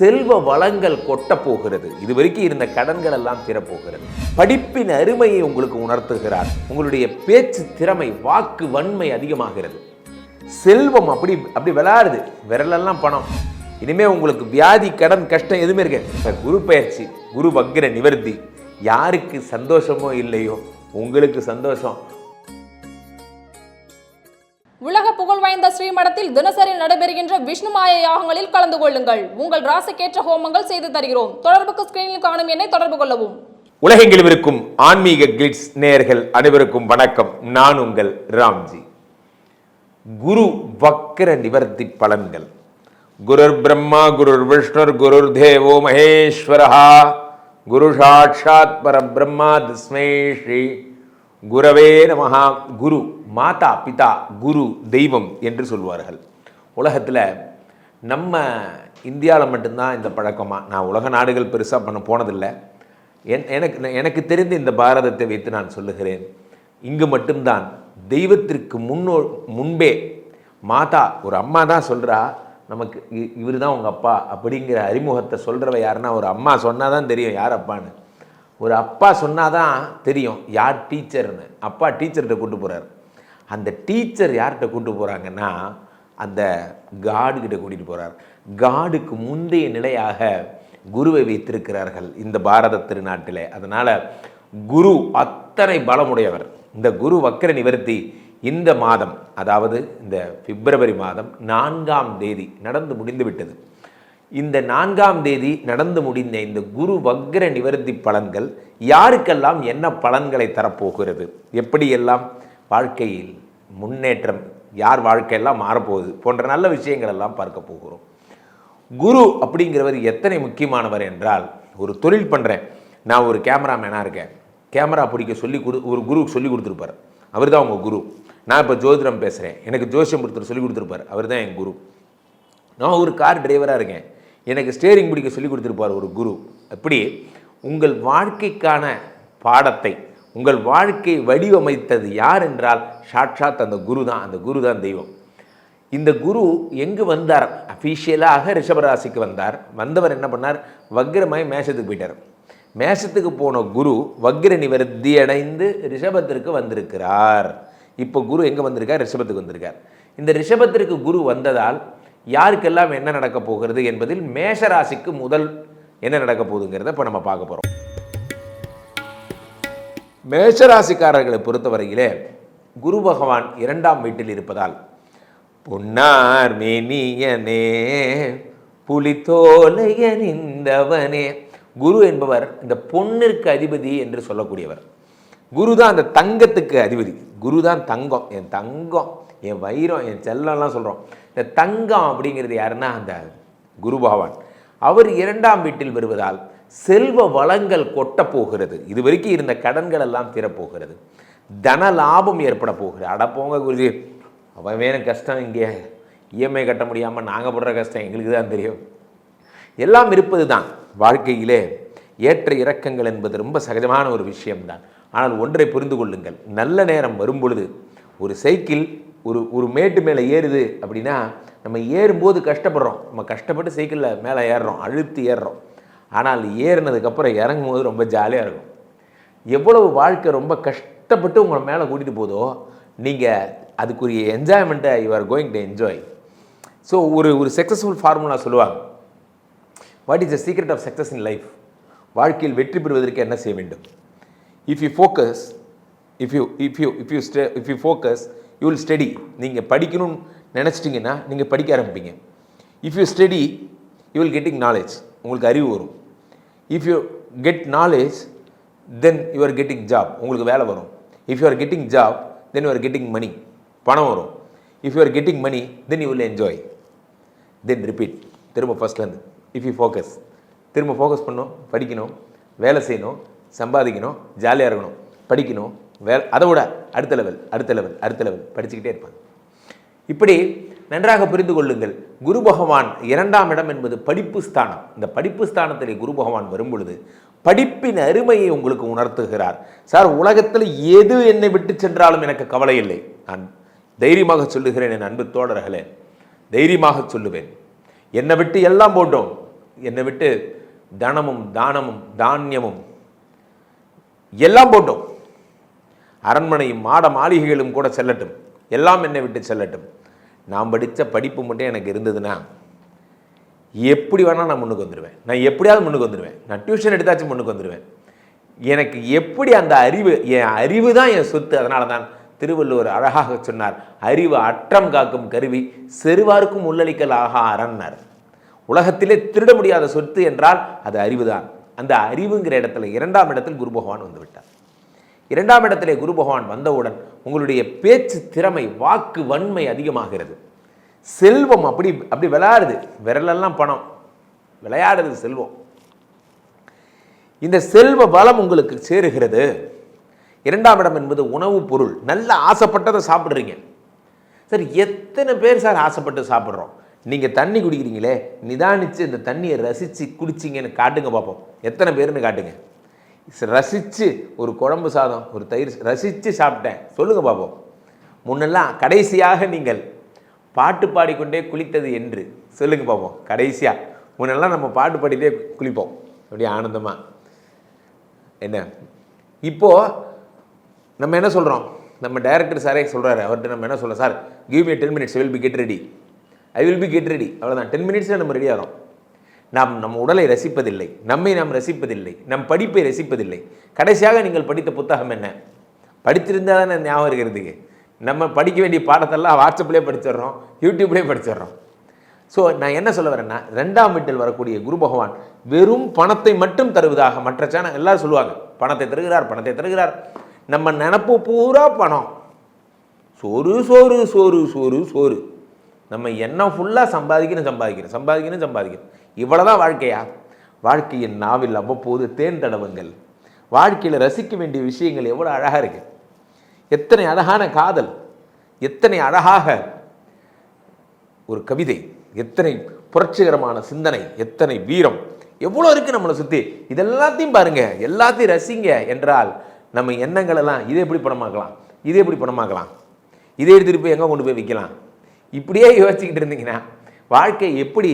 செல்வ வளங்கள் கொட்ட போகிறது இது வரைக்கும் இருந்த கடன்கள் எல்லாம் தீரப்போகிறது. படிப்பின் அருமையை உங்களுக்கு உணர்த்துகிறார். உங்களுடைய பேச்சு திறமை வாக்கு வன்மை அதிகமாகிறது. செல்வம் அப்படி அப்படி விளையாடுது விரலெல்லாம் பணம். இனிமே உங்களுக்கு வியாதி கடன் கஷ்டம் எதுவுமே இருக்கு குரு பயிற்சி குரு வக்ர நிவர்த்தி. யாருக்கு சந்தோஷமோ இல்லையோ உங்களுக்கு சந்தோஷம். உலக புகழ் வாய்ந்த ஸ்ரீமடத்தில் தினசரி நடைபெறுகின்ற விஷ்ணுமாய யாகங்களில் கலந்து கொள்ளுங்கள். உங்கள் ராசிக்கேற்ற ஹோமங்கள் செய்து தருகிறோம். தொடர்புக்கு ஸ்கிரீனில் காணும் என்னை தொடர்பு கொள்ளவும். உலகெங்கிலும் இருக்கும் ஆன்மீக கிளிட்ஸ் நேயர்கள் அனைவருக்கும் வணக்கம். நான் உங்கள் ராம்ஜி. குரு வக்கர நிவர்த்தி பலன்கள். குருர் பிரம்மா குருர் விஷ்ணுர் குருர் தேவோ மகேஸ்வரஹா. குரு சாட்சாத் பரபிரம்மா தஸ்மை ஸ்ரீ குரவே நமஹா குரு மாதா பிதா குரு தெய்வம் என்று சொல்வார்கள். உலகத்தில் நம்ம இந்தியாவில் மட்டும்தான் இந்த பழக்கமாக நான் உலக நாடுகள் பெருசாக பண்ண போனதில்லை. என் எனக்கு எனக்கு தெரிந்த இந்த பாரதத்தை வைத்து நான் சொல்லுகிறேன். இங்கு மட்டும்தான் தெய்வத்திற்கு முன்னோ முன்பே மாதா ஒரு அம்மா தான் சொல்கிறா நமக்கு இவர் தான் உங்கள் அப்பா அப்படிங்கிற அறிமுகத்தை சொல்கிறவ யாருன்னா ஒரு அம்மா சொன்னால் தான் தெரியும் யார் அப்பான்னு. ஒரு அப்பா சொன்னாதான் தெரியும் யார் டீச்சர்னு? அப்பா டீச்சர்கிட்ட கூட்டு போகிறார் அந்த டீச்சர் யார்கிட்ட கூட்டு போகிறாங்கன்னா அந்த காடுகிட்ட கூட்டிகிட்டு போகிறார் காடுக்கு முந்தைய நிலையாக குருவை வைத்திருக்கிறார்கள் இந்த பாரத திருநாட்டிலே. அதனால் குரு அத்தனை பலமுடையவர். இந்த குரு வக்கர நிவர்த்தி இந்த மாதம் அதாவது இந்த பிப்ரவரி மாதம் நான்காம் தேதி நடந்து முடிந்து விட்டது இந்த நான்காம் தேதி நடந்து முடிந்த இந்த குரு வக்ர நிவர்த்தி பலன்கள் யாருக்கெல்லாம் என்ன பலன்களை தரப்போகிறது? எப்படியெல்லாம் வாழ்க்கையில் முன்னேற்றம் யார் வாழ்க்கையெல்லாம் மாறப்போகுது போன்ற நல்ல விஷயங்கள் எல்லாம் பார்க்க போகிறோம். குரு அப்படிங்கிறவர் எத்தனை முக்கியமானவர் என்றால் ஒரு தொழில் பண்ணுறேன் நான் ஒரு கேமராமேனாக இருக்கேன். கேமரா பிடிக்க சொல்லி கொடு ஒரு குரு சொல்லி கொடுத்துருப்பார். அவர் தான் உங்கள் குரு. நான் இப்போ ஜோதிடம் பேசுகிறேன் எனக்கு ஜோசியம் ஒருத்தர் சொல்லி கொடுத்துருப்பார். அவர் தான் என் குரு. நான் ஒரு கார் டிரைவராக இருக்கேன். எனக்கு ஸ்டேரிங் பிடிக்க சொல்லி கொடுத்துருப்பார் ஒரு குரு. அப்படி உங்கள் வாழ்க்கைக்கான பாடத்தை உங்கள் வாழ்க்கை வடிவமைத்தது யார் என்றால் சாட்சாத் அந்த குரு தான் அந்த குரு தான் தெய்வம். இந்த குரு எங்கு வந்தார்? அஃபீஷியலாக ரிஷபராசிக்கு வந்தார். வந்தவர் என்ன பண்ணார்? வக்ரமாய் மேஷத்துக்கு போயிட்டார். மேஷத்துக்கு போன குரு வக்ர நிவர்த்தி அடைந்து ரிஷபத்திற்கு வந்திருக்கிறார். இப்போ குரு எங்கே வந்திருக்கார்? ரிஷபத்துக்கு வந்திருக்கார். இந்த ரிஷபத்திற்கு குரு வந்ததால் யாருக்கெல்லாம் என்ன நடக்க போகிறது என்பதில் மேஷராசிக்கு முதல் என்ன நடக்க போகுதுங்கிறத இப்போ நம்ம பார்க்க போகிறோம் மேஷராசிக்காரர்களை பொறுத்தவரையிலே குரு பகவான் இரண்டாம் வீட்டில் இருப்பதால் பொன்னார் மேனியனே புலித்தோலையனிந்தவனே குரு என்பவர் இந்த பொன்னிற்கு அதிபதி என்று சொல்லக்கூடியவர். குரு தான் அந்த தங்கத்துக்கு அதிபதி. குரு தான் தங்கம். என் தங்கம் என் வைரம் என் செல்லம்லாம் சொல்கிறோம் இந்த தங்கம் அப்படிங்கிறது யாருன்னா அந்த குரு பகவான். அவர் இரண்டாம் வீட்டில் வருவதால் செல்வ வளங்கள் கொட்ட போகிறது. இது வரைக்கும் இருந்த கடன்கள் எல்லாம் தீரப்போகிறது. தன லாபம் ஏற்பட போகிறது. அட போங்க குருஜி. அவன் வேணும் கஷ்டம் இங்கே. இஎம்ஐ கட்ட முடியாமல் நாங்கள் படுற கஷ்டம் எங்களுக்கு தான் தெரியும். எல்லாம் இருப்பது தான் வாழ்க்கையிலே ஏற்ற இறக்கங்கள் என்பது ரொம்ப சகஜமான ஒரு விஷயம்தான். ஆனால் ஒன்றை புரிந்து கொள்ளுங்கள். நல்ல நேரம் வரும்பொழுது ஒரு சைக்கிள் ஒரு ஒரு மேட்டு மேலே ஏறுது அப்படின்னா நம்ம ஏறும்போது கஷ்டப்படுறோம். நம்ம கஷ்டப்பட்டு சைக்கிளில் மேலே ஏறுறோம் அழுத்தி ஏறுறோம். ஆனால் ஏறினதுக்கப்புறம் இறங்கும் போது ரொம்ப ஜாலியாக இருக்கும். எவ்வளவு வாழ்க்கை ரொம்ப கஷ்டப்பட்டு உங்களை மேலே கூட்டிகிட்டு போதோ நீங்கள் அதுக்குரிய என்ஜாய்மெண்ட்டை you are going to enjoy so ஒரு ஒரு சக்ஸஸ்ஃபுல் ஃபார்முலா சொல்லுவாங்க. What is the secret of success in life வாழ்க்கையில் வெற்றி பெறுவதற்கு என்ன செய்ய வேண்டும்? If you focus if you if you if you stay if you focus you will study நீங்கள் படிக்கணும்னு நினச்சிட்டிங்கன்னா நீங்கள் படிக்க ஆரம்பிப்பீங்க. If you study you will getting knowledge உங்களுக்கு அறிவு வரும். If you get knowledge then you are getting job உங்களுக்கு வேலை வரும். If you are getting job then you are getting money பணம் வரும். If you are getting money then you will enjoy then repeat திரும்ப ஃபஸ்ட்லேருந்து இஃப் யூ ஃபோக்கஸ் திரும்ப focus பண்ணணும் படிக்கணும் வேலை செய்யணும் சம்பாதிக்கணும் ஜாலியாக இருக்கணும் படிக்கணும் வே அதை விட அடுத்த லெவல் அடுத்த லெவல் அடுத்த லெவல் படிச்சுக்கிட்டே இருப்பாங்க. இப்படி நன்றாக புரிந்து கொள்ளுங்கள். குரு பகவான் இரண்டாம் இடம் என்பது படிப்பு ஸ்தானம். இந்த படிப்பு ஸ்தானத்திலே குரு பகவான் வரும் பொழுது படிப்பின் அருமையை உங்களுக்கு உணர்த்துகிறார். சார் உலகத்தில் எது என்னை விட்டு சென்றாலும் எனக்கு கவலை இல்லை. நான் தைரியமாக சொல்லுகிறேன் என் அன்பு தோழர்களே. தைரியமாக சொல்லுவேன். என்னை விட்டு எல்லாம் போட்டோம். என்னை விட்டு தனமும் தானமும் தானியமும் எல்லாம் போட்டோம். அரண்மனையும் மாட மாளிகைகளும் கூட செல்லட்டும். எல்லாம் என்னை விட்டு செல்லட்டும். நான் படித்த படிப்பு மட்டும் எனக்கு இருந்ததுன்னா எப்படி வேணால் நான் முன்னுக்கு வந்துடுவேன் நான் எப்படியாவது முன்னுக்கு வந்துடுவேன் நான் டியூஷன் எடுத்தாச்சும் முன்னுக்கு வந்துடுவேன் எனக்கு எப்படி அந்த அறிவு என் அறிவு தான் என் சொத்து. அதனால தான் திருவள்ளுவர் அழகாக சொன்னார் அறிவு அற்றம் காக்கும் கருவி செருவாருக்கும் உள்ளளிக்கல் ஆகா அரண்னார் உலகத்திலே திருட முடியாத சொத்து என்றால் அது அறிவுதான். அந்த அறிவுங்கிற இடத்துல இரண்டாம் இடத்தில் குரு பகவான் வந்துவிட்டார் இரண்டாம் இடத்திலே குரு பகவான் வந்தவுடன் உங்களுடைய பேச்சு திறமை வாக்கு வன்மை அதிகமாகிறது. செல்வம் அப்படி அப்படி விளையாடுது. விரலெல்லாம் பணம். விளையாடுறது செல்வம். இந்த செல்வ பலம் உங்களுக்கு சேருகிறது. இரண்டாம் இடம் என்பது உணவுப் பொருள். நல்ல ஆசைப்பட்டதை சாப்பிட்றீங்க. சார் எத்தனை பேர் சார் ஆசைப்பட்டு சாப்பிட்றோம்? நீங்கள் தண்ணி குடிக்கிறீங்களே நிதானித்து இந்த தண்ணியை ரசித்து குடிச்சிங்கன்னு காட்டுங்க பார்ப்போம் எத்தனை பேர்னு காட்டுங்க. ரசித்து ஒரு குழம்பு சாதம் ஒரு தயிர் ரசித்து சாப்பிட்டேன். சொல்லுங்கள் பார்ப்போம் முன்னெல்லாம் கடைசியாக நீங்கள் பாட்டு பாடிக்கொண்டே குளித்தது என்று சொல்லுங்கள் பார்ப்போம் கடைசியாக முன்னெல்லாம் நம்ம பாட்டு பாடிட்டே குளிப்போம். அப்படியே ஆனந்தமாக என்ன? இப்போது நம்ம என்ன சொல்கிறோம் நம்ம டைரக்டர் சாரே சொல்கிறாரு அவர்கிட்ட நம்ம என்ன சொல்கிறோம் sir give me ten minutes will be get ready I will be get ready அவ்வளோதான் டென் மினிட்ஸில் நம்ம ரெடி ஆகிறோம் நாம் நம்ம உடலை ரசிப்பதில்லை. நம்மை நாம் ரசிப்பதில்லை. நம் படிப்பை ரசிப்பதில்லை. கடைசியாக நீங்கள் படித்த புத்தகம் என்ன? படித்திருந்தால் தானே ஞாபகம் இருக்கிறதுக்கு. நம்ம படிக்க வேண்டிய பாடத்தெல்லாம் வாட்ஸ்அப்லேயே படிச்சிடுறோம். யூடியூப்லேயே படிச்சிடுறோம். ஸோ நான் என்ன சொல்ல வரேன்னா ரெண்டாம் வீட்டில் வரக்கூடிய குரு பகவான் வெறும் பணத்தை மட்டும் தருவதாக மற்ற சேனல் எல்லாரும் சொல்லுவாங்க. பணத்தை தருகிறார் பணத்தை தருகிறார். நம்ம நினப்பு பூரா பணம். சோறு சோறு சோறு சோறு சோறு. நம்ம எண்ணம் ஃபுல்லாக சம்பாதிக்கணும் சம்பாதிக்கணும் சம்பாதிக்கணும் சம்பாதிக்கணும். இவ்வளோதான் வாழ்க்கையா? வாழ்க்கையின் நாவில் அவ்வப்போது தேன் தடவங்கள். வாழ்க்கையில் ரசிக்க வேண்டிய விஷயங்கள் எவ்வளோ அழகாக இருக்குது எத்தனை அழகான காதல் எத்தனை அழகாக ஒரு கவிதை எத்தனை புரட்சிகரமான சிந்தனை எத்தனை வீரம் எவ்வளோ இருக்குது நம்மளை சுற்றி இதெல்லாத்தையும் பாருங்க. எல்லாத்தையும் ரசிங்க என்றால் நம்ம எண்ணங்களெல்லாம் இதை எப்படி பணமாக்கலாம் இதை எப்படி பணமாக்கலாம் இதை எடுத்துகிட்டு போய் எங்கே கொண்டு போய் விற்கலாம் இப்படியே யோசிச்சுக்கிட்டு இருந்தீங்கன்னா வாழ்க்கை எப்படி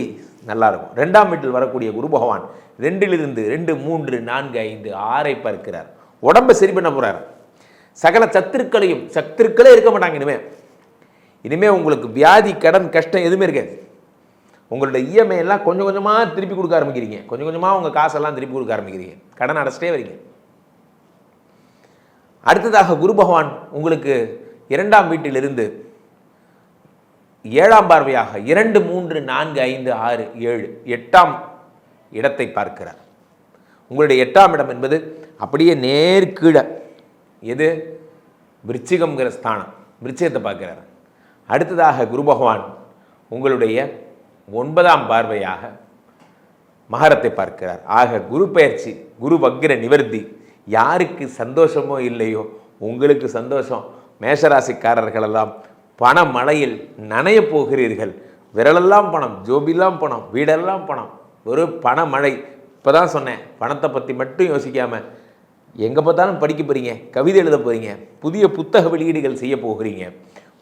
நல்லா இருக்கும் ரெண்டாம் வீட்டில் வரக்கூடிய குரு பகவான் ரெண்டிலிருந்து ரெண்டு மூன்று நான்கு ஐந்து ஆறை பார்க்கிறார். உடம்பை சரி பண்ண போகிறார் சகல சத்துருக்களையும் சத்துருக்களே இருக்க மாட்டாங்க இனிமே. இனிமேல் உங்களுக்கு வியாதி கடன் கஷ்டம் எதுவுமே இருக்காது. உங்களோட இஎம்ஐ எல்லாம் கொஞ்சம் கொஞ்சமாக திருப்பி கொடுக்க ஆரம்பிக்கிறீங்க. கொஞ்சம் கொஞ்சமாக உங்கள் காசெல்லாம் திருப்பி கொடுக்க ஆரம்பிக்கிறீங்க. கடன் அடைச்சிட்டே வரீங்க. அடுத்ததாக குரு பகவான் உங்களுக்கு இரண்டாம் வீட்டிலிருந்து ஏழாம் பார்வையாக இரண்டு மூன்று நான்கு ஐந்து ஆறு ஏழு எட்டாம் இடத்தை பார்க்கிறார். உங்களுடைய எட்டாம் இடம் என்பது அப்படியே நேர்கீழ எது? விருச்சிகம்ங்கிற ஸ்தானம். விருச்சிகத்தை பார்க்கிறார். அடுத்ததாக குரு பகவான் உங்களுடைய ஒன்பதாம் பார்வையாக மகரத்தை பார்க்கிறார். ஆக குரு பெயர்ச்சி குரு வக்ர நிவர்த்தி யாருக்கு சந்தோஷமோ இல்லையோ உங்களுக்கு சந்தோஷம். மேஷராசிக்காரர்களெல்லாம் பண மழையில் நனையப் போகிறீர்கள். விரலெல்லாம் பணம் ஜோபிலாம் பணம் வீடெல்லாம் பணம். ஒரு பண மழை இப்போ தான் சொன்னேன் பணத்தை பற்றி மட்டும் யோசிக்காமல் எங்கே பார்த்தாலும் படிக்க போகிறீங்க கவிதை எழுத போகிறீங்க புதிய புத்தக வெளியீடுகள் செய்ய போகிறீங்க.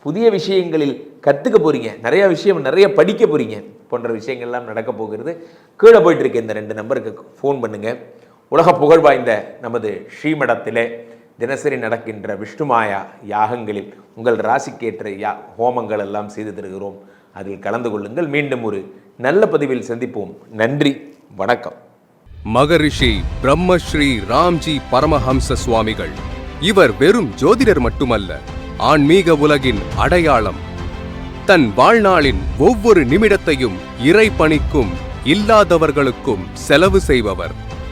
புதிய விஷயங்களில் கற்றுக்க போகிறீங்க நிறைய விஷயம் நிறைய படிக்க போகிறீங்க போன்ற விஷயங்கள்லாம் நடக்க போகிறது. கீழே போயிட்டுருக்கு இந்த ரெண்டு நம்பருக்கு ஃபோன் பண்ணுங்கள் உலக புகழ் வாய்ந்த நமது ஸ்ரீமடத்திலே தினசரி நடக்கின்ற விஷ்ணுமாயா யாகங்களில் உங்கள் ராசிக்கேற்ற யா ஹோமங்கள் எல்லாம் செய்து தருகிறோம். அதில் கலந்து கொள்ளுங்கள். மீண்டும் ஒரு நல்ல பதிவில் சந்திப்போம். நன்றி. வணக்கம். மகரிஷி பிரம்மஸ்ரீ ராம்ஜி பரமஹம்ச சுவாமிகள். இவர் வெறும் ஜோதிடர் மட்டுமல்ல ஆன்மீக உலகின் அடையாளம். தன் வாழ்நாளின் ஒவ்வொரு நிமிடத்தையும் இறை பணிக்கும் இல்லாதவர்களுக்கும் செலவு செய்பவர்.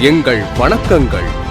எங்கள் வணக்கங்கள்.